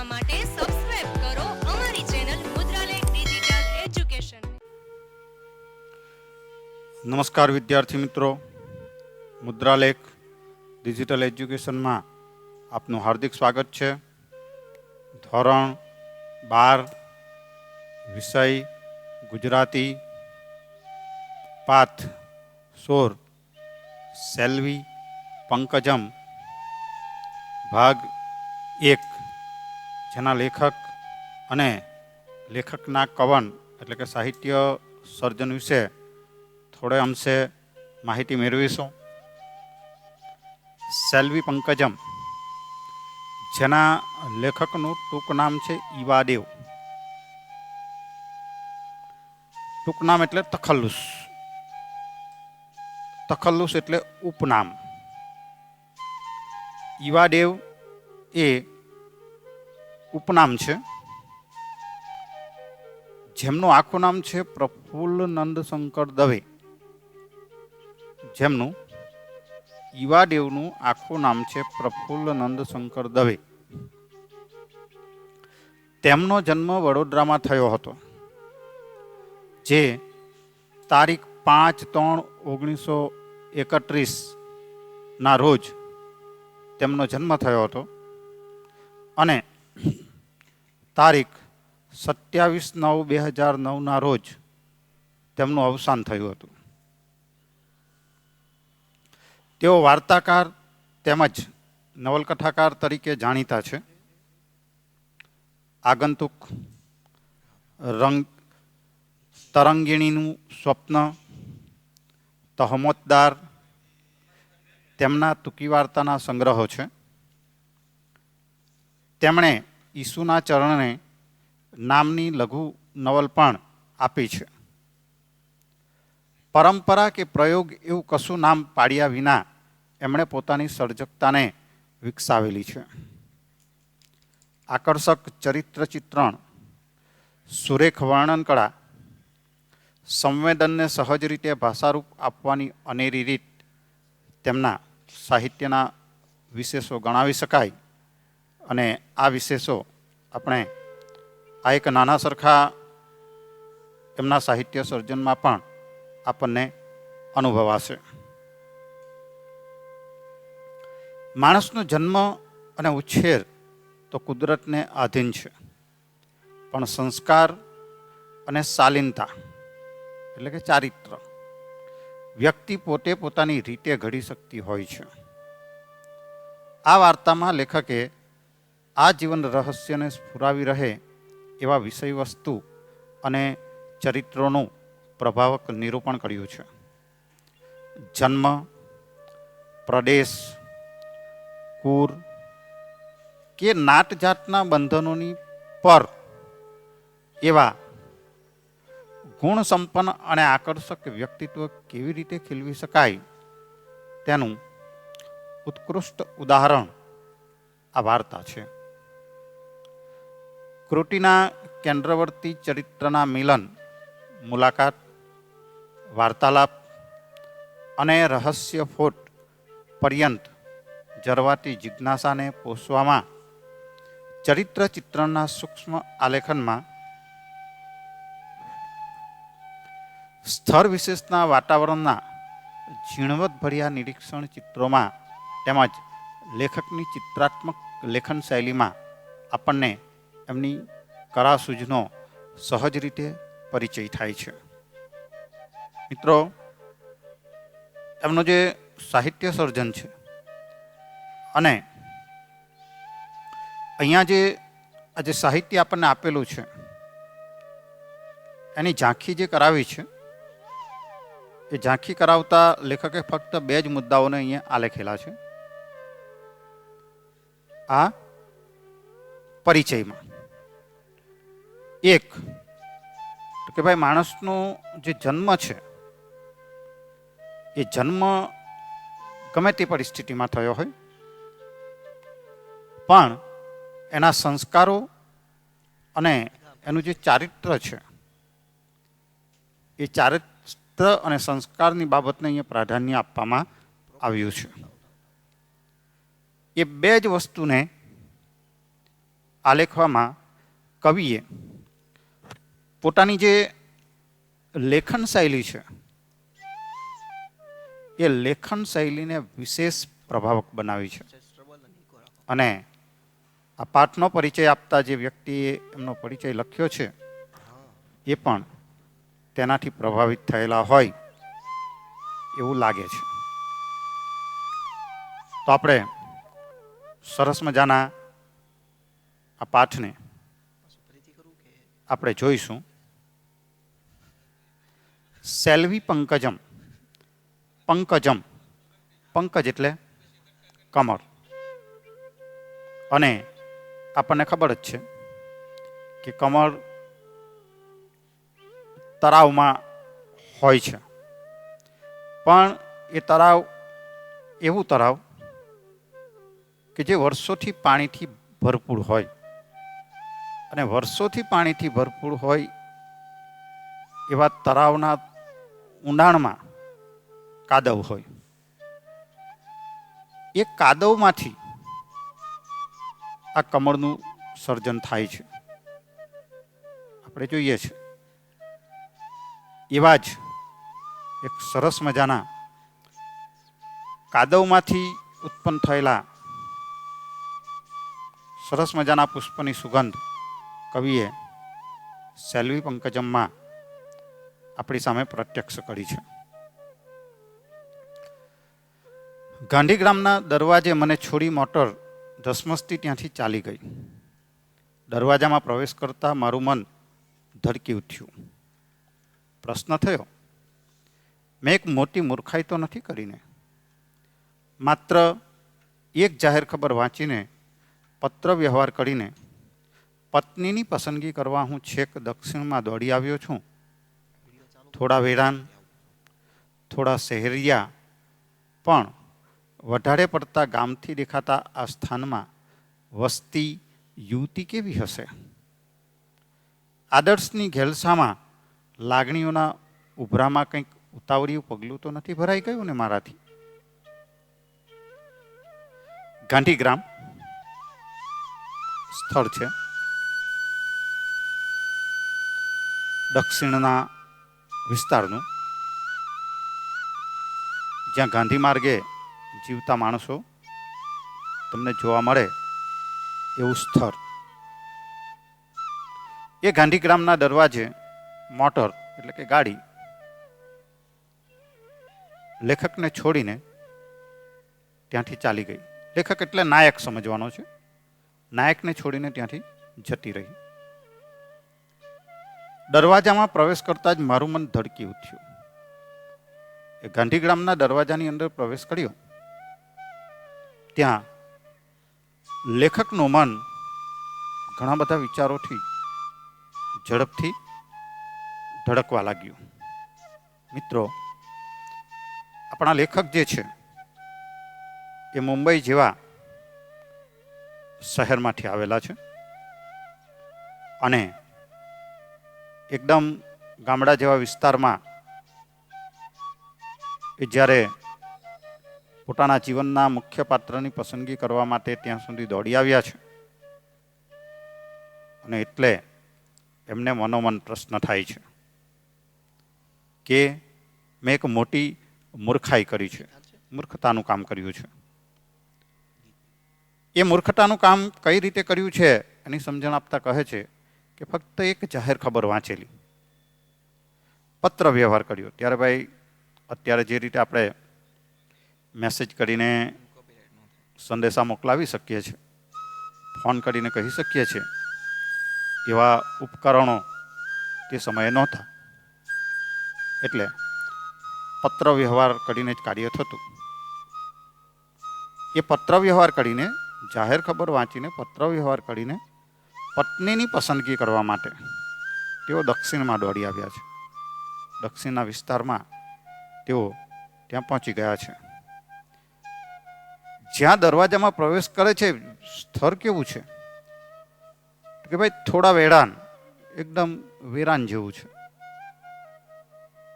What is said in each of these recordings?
જોવા માટે સબસ્ક્રાઇબ કરો અમારી ચેનલ મુદ્રાલેખ ડિજિટલ એજ્યુકેશન નમસ્કાર વિદ્યાર્થી મિત્રો. મુદ્રાલેખ ડિજિટલ એજ્યુકેશનમાં આપનું હાર્દિક સ્વાગત છે. ધોરણ બાર, વિષય ગુજરાતી, પાથ, સોર, સેલ્વી, પંકજમ, ભાગ એક. જેના લેખક અને લેખકના કવન એટલે કે સાહિત્ય સર્જન વિશે થોડે અંશે માહિતી મેળવીશું. સેલ્વી પંકજમ, જેના લેખકનું ટૂંક નામ છે ઈવાદેવ. ટૂંક નામ એટલે તખલ્લુસ. તખલ્લુસ એટલે ઉપનામ. ઈવાદેવ એ ઉપનામ છે. જેમનું આખું નામ છે પ્રફુલ્લ નંદશંકર દવે. જેમનું ઈવાદેવનું આખું નામ છે પ્રફુલ્લ નંદશંકર દવે. તેમનો જન્મ વડોદરામાં થયો હતો, જે તારીખ પાંચ ત્રણ ઓગણીસો એકત્રીસના રોજ તેમનો જન્મ થયો હતો. અને તારીખ સત્યાવીસ નવ બે હજાર નવના રોજ તેમનું અવસાન થયું હતું. તેઓ વાર્તાકાર તેમજ નવલકથાકાર તરીકે જાણીતા છે. આગંતુક, રંગ, તરંગીણીનું સ્વપ્ન, તહમતદાર, તેમના ટૂંકી વાર્તાના સંગ્રહો છે. તેમણે ઈસુના ચરણે નામની લઘુ નવલ પણ આપી છે. પરંપરા કે પ્રયોગ એવું કશું નામ પાડ્યા વિના એમણે પોતાની સર્જકતાને વિકસાવેલી છે. આકર્ષક ચરિત્ર ચિત્રણ, સુરેખ વર્ણન કળા, સંવેદનને સહજ રીતે ભાષારૂપ આપવાની અનેરી રીત તેમના સાહિત્યના વિશેષો ગણાવી શકાય. અને આ વિશેષો આપણે આ એક નાના સરખા એમના સાહિત્ય સર્જનમાં પણ આપણને અનુભવાશે. માણસનો જન્મ અને ઉછેર તો કુદરતને આધીન છે, પણ સંસ્કાર અને શાલીનતા એટલે કે ચારિત્ર વ્યક્તિ પોતે પોતાની રીતે ઘડી શકતી હોય છે. આ વાર્તામાં લેખકે આ જીવન રહસ્યને સ્ફુરાવી રહે એવા વિષય વસ્તુ અને ચરિત્રોનું પ્રભાવક નિરૂપણ કર્યું છે. જન્મ, પ્રદેશ, કુર કે નાટજાતના બંધનોની પર એવા ગુણ સંપન્ન અને આકર્ષક વ્યક્તિત્વ કેવી રીતે ખીલવી શકાય તેનું ઉત્કૃષ્ટ ઉદાહરણ આ વાર્તા છે. કૃતિના કેન્દ્રવર્તી ચરિત્રના મિલન, મુલાકાત, વાર્તાલાપ અને રહસ્ય ફોટ પર્યંત જરવાતી જિજ્ઞાસાને પોષવામાં ચરિત્ર ચિત્રના સૂક્ષ્મ આલેખનમાં સ્થળ વિશેષના વાતાવરણના ઝીણવટભર્યા નિરીક્ષણ ચિત્રોમાં તેમજ લેખકની ચિત્રાત્મક લેખન શૈલીમાં આપણને એમની કળા સૂજનો સહજ રીતે પરિચય થાય છે. મિત્રો, એમનું જે સાહિત્ય સર્જન છે અને અહીંયા જે આ જે સાહિત્ય આપણને આપેલું છે, એની ઝાંખી જે કરાવી છે, એ ઝાંખી કરાવતા લેખકે ફક્ત બે જ મુદ્દાઓને અહીંયા આલેખેલા છે. આ પરિચયમાં. એક. કે ભાઈ માણસનો જે જન્મ છે, એ જન્મ ગમે તે પરિસ્થિતિમાં થયો હોય, પણ એના સંસ્કારો અને એનું જે ચારિત્ર છે, એ ચારિત્ર અને સંસ્કારની બાબતને અહીંયા પ્રાધાન્ય આપવામાં આવ્યું છે. એ બે જ વસ્તુને આલેખવામાં કવિએ પોતાની જે લેખન શૈલી છે, એ લેખન શૈલીને વિશેષ પ્રભાવક બનાવી છે. અને આ પાઠનો પરિચય આપતા જે વ્યક્તિએ એમનો પરિચય લખ્યો છે, એ પણ તેનાથી પ્રભાવિત થયેલા હોય એવું લાગે છે. તો આપણે સરસ મજાના આ પાઠને આપણે જોઈશું. સેલ્વી પંકજમ. પંકજમ. પંકજ એટલે કમર અને આપણને ખબર જ છે કે કમર તળાવમાં હોય છે. પણ એ તળાવ એવું તળાવ કે જે વર્ષોથી પાણીથી ભરપૂર હોય. અને વર્ષોથી પાણીથી ભરપૂર હોય એવા તળાવના ઊંડાણમાં કાદવ હોય. એ કાદવમાંથી આ કમળનું સર્જન થાય છે. આપણે જોઈએ છે. એવા જ એક સરસ મજાના કાદવમાંથી ઉત્પન્ન થયેલા સરસ મજાના પુષ્પની સુગંધ કવિએ સેલ્વી પંકજમમાં આપણી સામે પ્રત્યક્ષ કરી છે. ગાંધીગ્રામના દરવાજે મને છોડી મોટર ધસમસતી ત્યાંથી ચાલી ગઈ. દરવાજામાં પ્રવેશ કરતા મારું મન ધડકી ઉઠ્યું. પ્રશ્ન થયો, મેં એક મોટી મૂર્ખાઈ તો નથી કરીને? માત્ર એક જાહેર ખબર વાંચીને, પત્ર વ્યવહાર કરીને, પત્નીની પસંદગી કરવા હું છેક દક્ષિણમાં દોડી આવ્યો છું? થોડા વેરાન, થોડા શહેરિયા, પણ વધારે પડતા ગામથી દેખાતા આ સ્થાનમાં વસ્તી યુવતી કેવી હશે? આદર્શની ઘેલસામાં લાગણીઓના ઉભરામાં કંઈક ઉતાવળિયું પગલું તો નથી ભરાઈ ગયું ને મારાથી? ગાંધીગ્રામ સ્થળ છે. દક્ષિણના વિસ્તારનું, જ્યાં ગાંધી માર્ગે જીવતા માણસો તમને જોવા મળે એવું સ્થળ. એ ગાંધીગ્રામના દરવાજે મોટર એટલે કે ગાડી લેખકને છોડીને ત્યાંથી ચાલી ગઈ. લેખક એટલે નાયક સમજવાનો છે. નાયકને છોડીને ત્યાંથી જતી રહી. દરવાજામાં પ્રવેશ કરતા જ મારું મન ધડકી ઉઠ્યું. એ ગાંધીગ્રામના દરવાજાની અંદર પ્રવેશ કર્યો. ત્યાં લેખકનું મન ઘણા બધા વિચારોથી ઝડપથી ધડકવા લાગ્યું. મિત્રો, આપણા લેખક જે છે, એ મુંબઈ જેવા શહેરમાંથી આવેલા છે. અને એકદમ ગામડા જેવા વિસ્તારમાં એ જ્યારે પોતાના જીવનના મુખ્ય પાત્રની પસંદગી કરવા માટે ત્યાં સુધી દોડી આવ્યા છે. અને એટલે એમને મનોમન પ્રશ્ન થાય છે કે મેં એક મોટી મૂર્ખાઈ કરી છે. મૂર્ખતાનું કામ કર્યું છે. એ મૂર્ખતાનું કામ કઈ રીતે કર્યું છે એની સમજણ આપતા કહે છે કે ફક્ત એક જાહેર ખબર વાંચેલી. પત્ર વ્યવહાર કર્યો. ત્યારે ભાઈ, અત્યારે જે રીતે આપણે મેસેજ કરીને સંદેશા મોકલાવી શકીએ છીએ, ફોન કરીને કહી શકીએ છીએ, એવા ઉપકરણો તે સમયે નહોતા. એટલે પત્ર વ્યવહાર કરીને જ કાર્ય થતું. એ પત્ર વ્યવહાર કરીને, જાહેર ખબર વાંચીને પત્ર વ્યવહાર કરીને પત્નીની પસંદગી કરવા માટે તેઓ દક્ષિણમાં દોડી આવ્યા છે. દક્ષિણના વિસ્તારમાં તેઓ ત્યાં પહોંચી ગયા છે. જ્યાં દરવાજામાં પ્રવેશ કરે છે, સ્થળ કેવું છે? કે ભાઈ, થોડા વેરાન એકદમ વેરાન જેવું છે.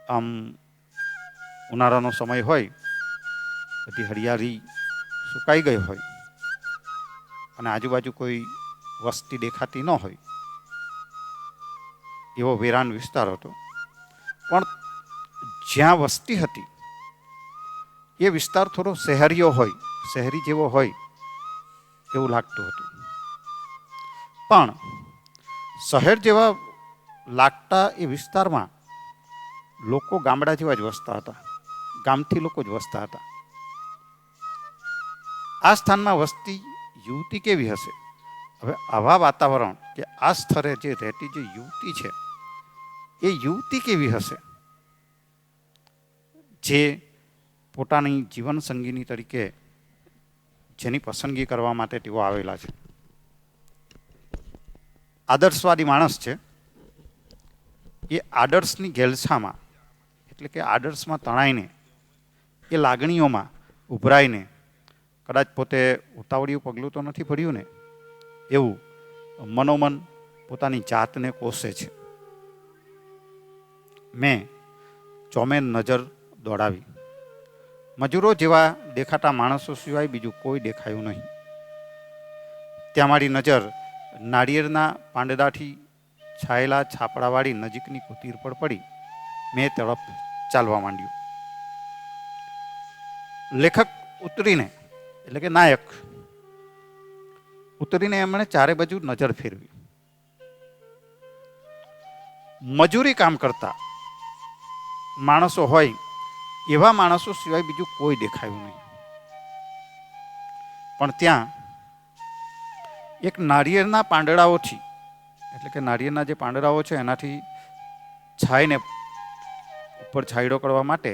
આમ ઉનાળાનો સમય હોય, બધી હરિયાળી સુકાઈ ગઈ હોય. અને આજુબાજુ કોઈ વસ્તી દેખાતી ન હોય. એવો વેરાન વિસ્તાર હતો. પણ જ્યાં વસ્તી હતી, એ વિસ્તાર થોડો શહેરીઓ હોય, શહેરી જેવો હોય એવું લાગતું હતું. પણ શહેર જેવા લાગતા એ વિસ્તારમાં લોકો ગામડા જેવા જ વસતા હતા. ગામથી લોકો જ વસતા હતા. આ સ્થાનમાં વસ્તી યુવતી કેવી હશે? હવે આવા વાતાવરણ કે આ સ્થળે જે રહેતી જે યુવતી છે, એ યુવતી કેવી હશે? જે પોતાની જીવન સંગીની તરીકે જેની પસંદગી કરવા માટે તેઓ આવેલા છે. આદર્શવાદી માણસ છે. એ આદર્શની ગેલછામાં એટલે કે આદર્શમાં તણાઈને, એ લાગણીઓમાં ઉભરાઈને, કદાચ પોતે ઉતાવળિયું પગલું તો નથી ભર્યું ને એવું મનોમન પોતાની જાતને કોસે છે. મેં ચોમેન નજર દોડાવી. મજૂરો જેવા દેખાતા માણસો સિવાય બીજું કોઈ દેખાયું નહીં. ત્યાં મારી નજર નાળિયેરના પાંડદાથી છાયેલા છાપડાવાળી નજીકની કુતીર પર પડી. મેં તડપ ચાલવા માંડ્યું. લેખક ઉતરીને, એટલે કે નાયક ઉતરીને એમણે ચારે બાજુ નજર ફેરવી. મજૂરી કામ કરતા માણસો હોય, એવા માણસો સિવાય બીજું કોઈ દેખાયું નહીં. પણ ત્યાં એક નારિયેળના પાંદડાઓથી, એટલે કે નારિયેળના જે પાંદડાઓ છે એનાથી છાઈને ઉપર છાંયડો કરવા માટે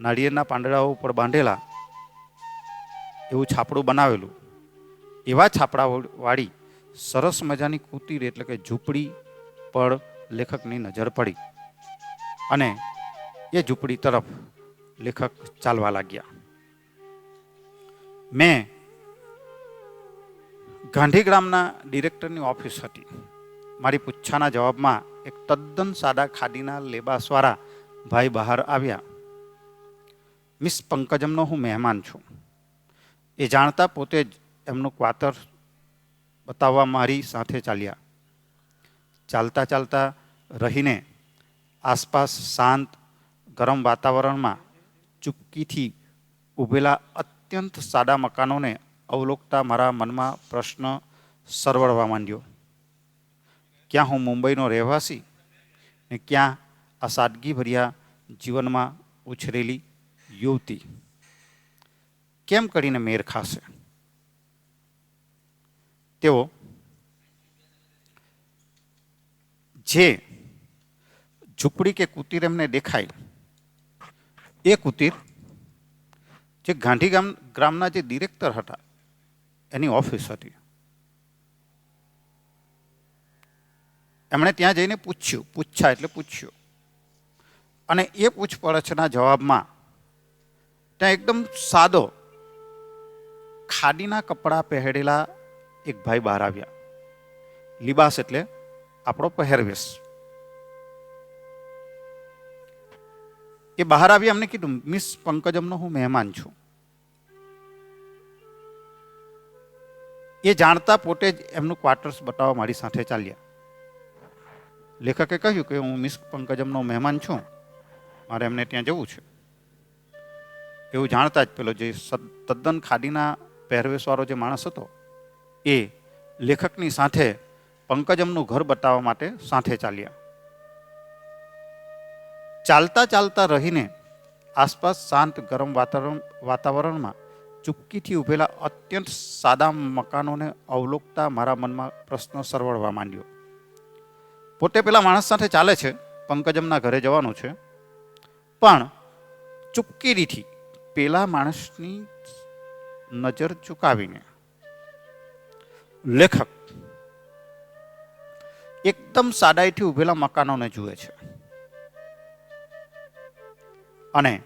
નાળિયેરના પાંદડાઓ ઉપર બાંધેલા એવું છાપડું બનાવેલું. એવા છાપડાવાળી સરસ મજાની કુટીર એટલે કે ઝૂંપડી પર લેખકની નજર પડી અને એ ઝૂંપડી તરફ લેખક ચાલવા લાગ્યા. મેં ગાંધીગ્રામના ડિરેક્ટરની ઓફિસ હતી. મારી પૂછાના જવાબમાં એક તદ્દન સાદા ખાદીના લેબાસવાળા ભાઈ બહાર આવ્યા. મિસ પંકજમનો હું મહેમાન છું. એ જાણતા પોતે જ એમનું ક્વાતર બતાવવા મારી સાથે ચાલ્યા. ચાલતા ચાલતા રહીને આસપાસ શાંત ગરમ વાતાવરણમાં ચૂપકીથી ઊભેલા અત્યંત સાદા મકાનોને અવલોકતા મારા મનમાં પ્રશ્ન સરવળવા માંડ્યો. ક્યાં હું મુંબઈનો રહેવાસી ને ક્યાં આ સાદગીભર્યા જીવનમાં ઉછરેલી યુવતી? કેમ કરીને મેર ખાશે? તેઓ જે ઝૂંપડી કે કુટીર એમને દેખાય, એ કુટીર જે ગાંધીગામ ગ્રામના જે ડિરેક્ટર હતા, એની ઓફિસ હતી. એમણે ત્યાં જઈને પૂછ્યું, પૂછ્યા એટલે પૂછ્યું. અને એ પૂછપરછના જવાબમાં ત્યાં એકદમ સાદો ખાદીના કપડાં પહેરેલા એક ભાઈ બહાર આવ્યા. લિબાસ એટલે આપણો પહેરવેશ. એ બહાર આવી એમને કીધું, મિસ પંકજમનો હું મહેમાન છું. એ જાણતા પોતે જ એમનું ક્વાર્ટર્સ બતાવવા મારી સાથે ચાલ્યા. લેખકે કહ્યું કે, હું મિસ પંકજમનો મહેમાન છું. મારે એમને ત્યાં જવું છે. એવું જાણતા જ પેલો જે તદ્દન ખાદીના પહેરવેશવાળો જે માણસ હતો એ લેખકની સાથે પંકજમનું ઘર બતાવવા માટે સાથે ચાલ્યા. ચાલતા ચાલતા રહીને આસપાસ શાંત ગરમ વાતાવરણ, વાતાવરણમાં ચૂપકીથી ઊભેલા અત્યંત સાદા મકાનોને અવલોકતા મારા મનમાં પ્રશ્ન સરવળવા માંડ્યો. પોતે પેલા માણસ સાથે ચાલે છે, પંકજમના ઘરે જવાનું છે, પણ ચૂપકીરીથી પેલા માણસની નજર ચૂકાવીને લેખક એકદમ સાદાઈથી ઊભેલા મકાનોને જુએ છે. અને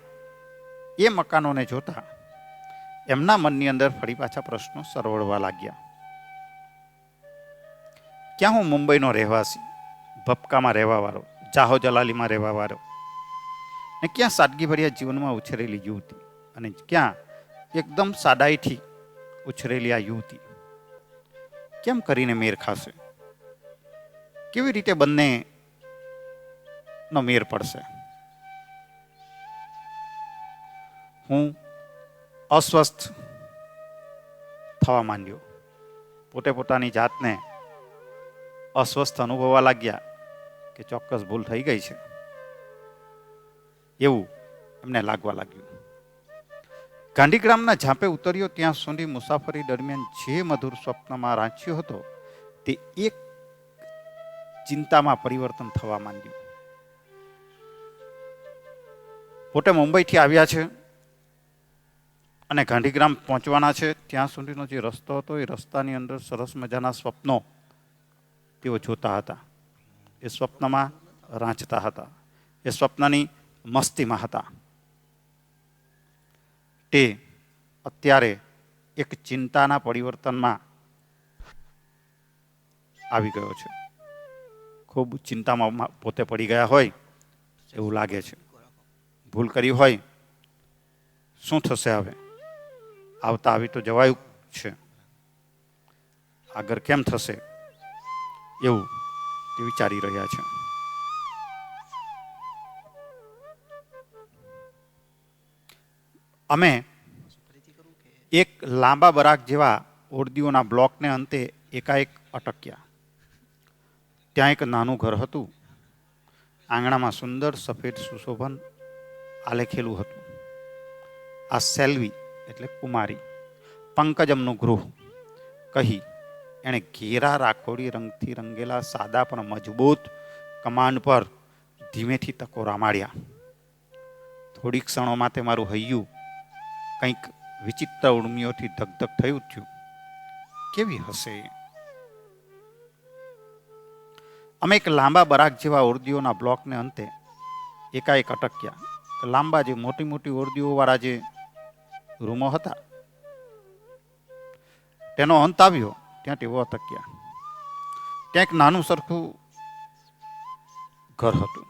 એ મકાનોને જોતા એમના મનની અંદર ફરી પાછા પ્રશ્નો સરવળવા લાગ્યા. ક્યાં હું મુંબઈનો રહેવાસી, ભપકામાં રહેવાવાળો જાહો જલાલીમાં રહેવાવાળો ને ક્યાં સાદગીભર્યા જીવનમાં ઉછરેલી યુવતી અને ક્યાં એકદમ સાદાઈથી ઉછરેલી આ યુવતી? કેમ કરીને મેર ખાશે? કેવી રીતે બંને નો મેર પડશે? હું અસ્વસ્થ થવા માંડ્યો. પોતે પોતાની જાતને અસ્વસ્થ અનુભવવા લાગ્યા કે ચોક્કસ ભૂલ થઈ ગઈ છે. એવું એમને લાગવા લાગ્યું. ગાંધીગ્રામના ઝાંપે ઉતર્યો ત્યાં સુધી મુસાફરી દરમિયાન જે મધુર સ્વપ્નમાં રાંચ્યો હતો, તે એક ચિંતામાં પરિવર્તન થવા માંડ્યું. પોતે મુંબઈથી આવ્યા છે અને ગાંધીગ્રામ પહોંચવાના છે. ત્યાં સુધીનો જે રસ્તો હતો, એ રસ્તાની અંદર સરસ મજાના સ્વપ્નો તેઓ જોતા હતા. એ સ્વપ્નમાં રાંચતા હતા. એ સ્વપ્નની મસ્તીમાં હતા. તે અત્યારે એક ચિંતાના પરિવર્તનમાં આવી ગયો છે. ખૂબ ચિંતામાં પોતે પડી ગયા હોય એવું લાગે છે. ભૂલ કરી હોય શું થશે હવે? આવતા આવી તો જવાયું છે. આગળ કેમ થશે એવું તે વિચારી રહ્યા છે. અમે એક લાંબા બરાક જેવા ઓરડીઓના બ્લોકને અંતે એકાએક અટક્યા. ત્યાં એક નાનું ઘર હતું. આંગણામાં સુંદર સફેદ સુશોભન આલેખેલું હતું. આ સેલ્વી એટલે કુમારી, પંકજમનું ગૃહ. કહી, એણે ઘેરા રાખોડી રંગથી રંગેલા સાદા પણ મજબૂત કમાન્ડ પર ધીમેથી તકો રામાડ્યા થોડી ક્ષણોમાં તે મારું હૈયું કંઈક વિચિત્ર ઉર્મિઓથી ધગધગ થયું થયું. કેવી હશે? અમે એક લાંબા બરાક જેવા ઓરદીઓના બ્લોકને અંતે એકાએક અટક્યા. લાંબા જે મોટી મોટી ઓરદીઓવાળા જે રૂમો હતા, તેનો અંત આવ્યો, ત્યાં તેઓ અટક્યા. ત્યાં એક નાનું સરખું ઘર હતું.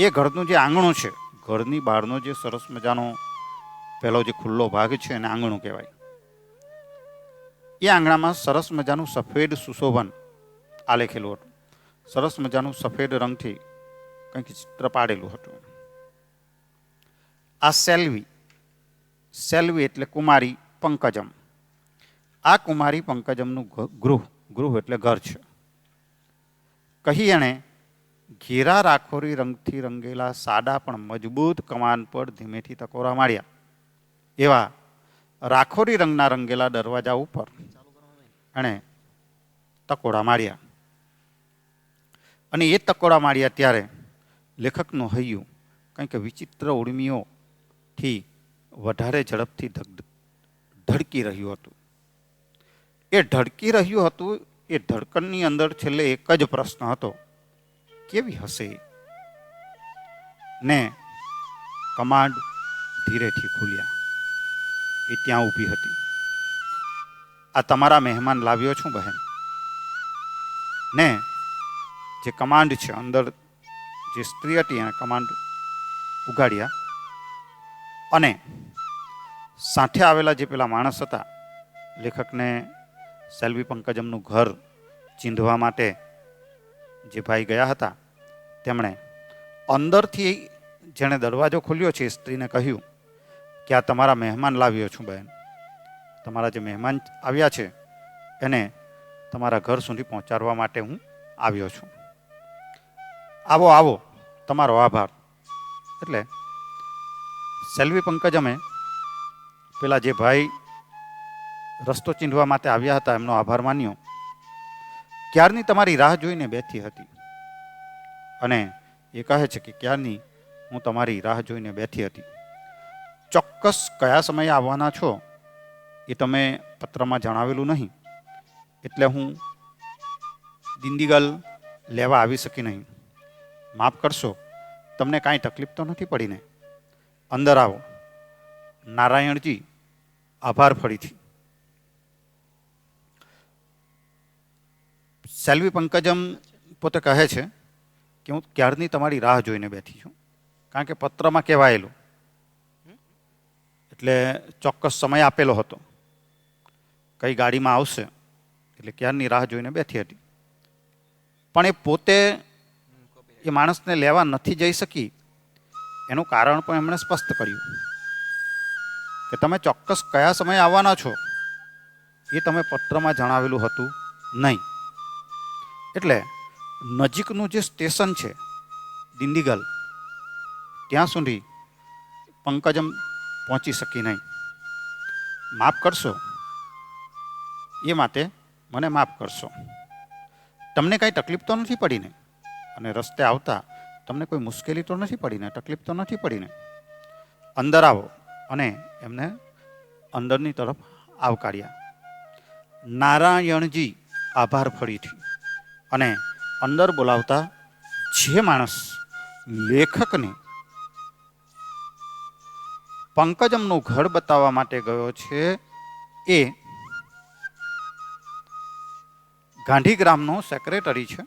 એ ઘરનું જે આંગણું છે, ઘરની બહારનો જે સરસ મજાનો પહેલો જે ખુલ્લો ભાગ છે એને આંગણું કહેવાય. એ આંગણામાં સરસ મજાનું સફેદ સુશોભન આલેખેલું હતું. સરસ મજાનું સફેદ રંગથી કંઈક ચિત્ર પાડેલું હતું. આ સેલ્વી સેલ્વી એટલે કુમારી પંકજમ. આ કુમારી પંકજમનું ગૃહ ગૃહ એટલે ઘર છે. કહી એણે, ઘેરા રાખોરી રંગથી રંગેલા સાડા પણ મજબૂત કમાન પર ધીમેથી તકોરા માર્યા. એવા રાખોરી રંગના રંગેલા દરવાજા ઉપર એણે તકોડા માર્યા. અને એ તકોડા માર્યા ત્યારે લેખકનું હૈયું કંઈક વિચિત્ર ઉર્મિઓથી વધારે ઝડપથી ધડકી રહ્યું હતું. એ ધડકી રહ્યું હતું, એ ધડકણની અંદર છેલ્લે એક જ પ્રશ્ન હતો, કેવી હશે? ને કમાન્ડ ધીરેથી ખુલ્યા. એ ત્યાં ઊભી હતી. આ તમારા મહેમાન લાવ્યો છું બહેન. ને જે કમાન્ડ છે અંદર જે સ્ત્રી હતી એને કમાન્ડ ઉગાડ્યા. અને સાથે આવેલા જે પેલા માણસ હતા, લેખકને સેલ્વી પંકજમનું ઘર ચીંધવા માટે જે ભાઈ ગયા હતા, તેમણે અંદરથી જેણે દરવાજો ખોલ્યો છે સ્ત્રીને કહ્યું કે આ તમારા મહેમાન લાવ્યો છું બહેન તમારા જે મહેમાન આવ્યા છે, એને તમારા ઘર સુધી પહોંચાડવા માટે હું આવ્યો છું. આવો આવો, તમારો આભાર. એટલે સેલ્વી પંકજમે પેલા જે ભાઈ રસ્તો ચીંધવા માટે આવ્યા હતા, એમનો આભાર માન્યો. ક્યારની તમારી રાહ જોઈને બેઠી હતી? અને એ કહે છે કે ક્યારની હું તમારી રાહ જોઈને બેઠી હતી? ચોક્કસ કયા સમયે આવવાના છો એ તમે પત્રમાં જણાવેલું નહીં. એટલે હું દિંડીગલ લેવા આવી શકી નહીં. માફ કરશો, તમને કાંઈ તકલીફ તો નથી પડીને? અંદર આવો. નારાયણજી, આભાર ફરીથી. સેલ્વી પંકજમ પોતે કહે છે કે હું ક્યારની તમારી રાહ જોઈને બેઠી છું? કારણ કે પત્રમાં કહેવાયેલું એટલે ચોક્કસ સમય આપેલો હતો. કઈ ગાડીમાં આવશે એટલે ક્યારની રાહ જોઈને બેઠી હતી. પણ એ પોતે એ માણસને લેવા નથી જઈ શકી. એનું કારણ પણ એમણે સ્પષ્ટ કર્યું. કે તમે ચોક્કસ કયા સમયે આવવાના છો એ તમે પત્રમાં જણાવેલું હતું નહીં. એટલે નજીકનું જે સ્ટેશન છે, દિંડીગલ, ત્યાં સુધી પંકજમ પહોંચી શકી નહીં. માફ કરશો. એ માટે મને માફ કરશો. તમને કાંઈ તકલીફ તો નથી પડીને? અને રસ્તે આવતા તમને કોઈ મુશ્કેલી તો નથી પડીને? તકલીફ તો નથી પડીને? અંદર આવો અને એમને અંદરની તરફ આવકાર્યા. નારાયણજી આભાર ફરીથી. અને અંદર બોલાવતા જે માણસ લેખકને પંકજમનું ઘર બતાવવા માટે ગયો છે એ ગાંધીગ્રામનો સેક્રેટરી છે.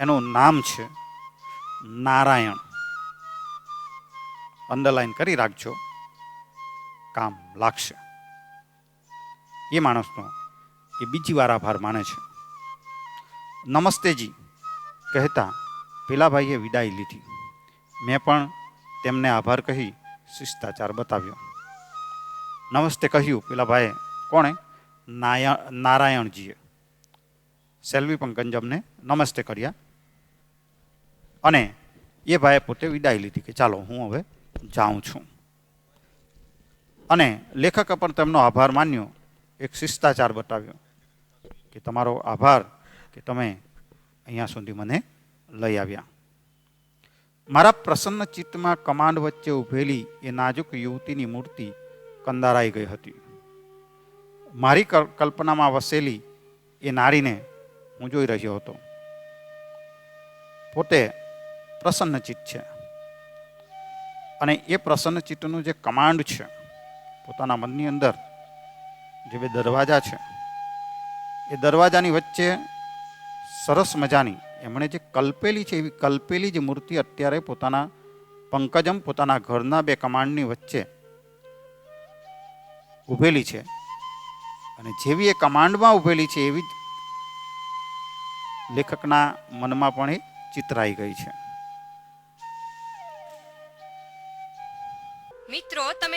એનું નામ છે નારાયણ. અંડરલાઈન કરી રાખજો. કામ લાગશે. એ માણસનો એ બીજી વાર આભાર માને છે. નમસ્તેજી, કહેતા પેલા વિદાય લીધી. મેં પણ તેમને આભાર કહી શિષ્ટાચાર બતાવ્યો. નમસ્તે કહ્યું, પેલા ભાઈએ, કોણે? નાયા, નારાયણજીએ. સેલ્વી પંકજમને નમસ્તે કર્યા. અને એ ભાઈએ પોતે વિદાય લીધી કે, ચાલો, હું હવે જાઉં છું. અને લેખકે પણ તેમનો આભાર માન્યો. એક શિષ્ટાચાર બતાવ્યો કે, તમારો આભાર કે તમે અહીંયા સુધી મને લઈ આવ્યા. મારા પ્રસન્ન ચિત્તમાં કમાન્ડ વચ્ચે ઊભેલી એ નાજુક યુવતીની મૂર્તિ કંદારાઈ ગઈ હતી. મારી કલ- કલ્પનામાં વસેલી એ નારીને હું જોઈ રહ્યો હતો. પોતે પ્રસન્ન ચિત્ત છે. અને એ પ્રસન્ન ચિત્તનું જે કમાન્ડ છે, પોતાના મનની અંદર જે બે દરવાજા છે, એ દરવાજાની વચ્ચે સરસ મજાની એમણે જે કલ્પેલી છે એવી કલ્પેલી જે મૂર્તિ અત્યારે પોતાના પંકજમ પોતાના ઘરના બે કમાન્ડની વચ્ચે ઊભેલી છે. અને જેવી એ કમાન્ડમાં ઊભેલી છે એવી જ લેખકના મનમાં પણ એ ચિતરાઈ ગઈ છે.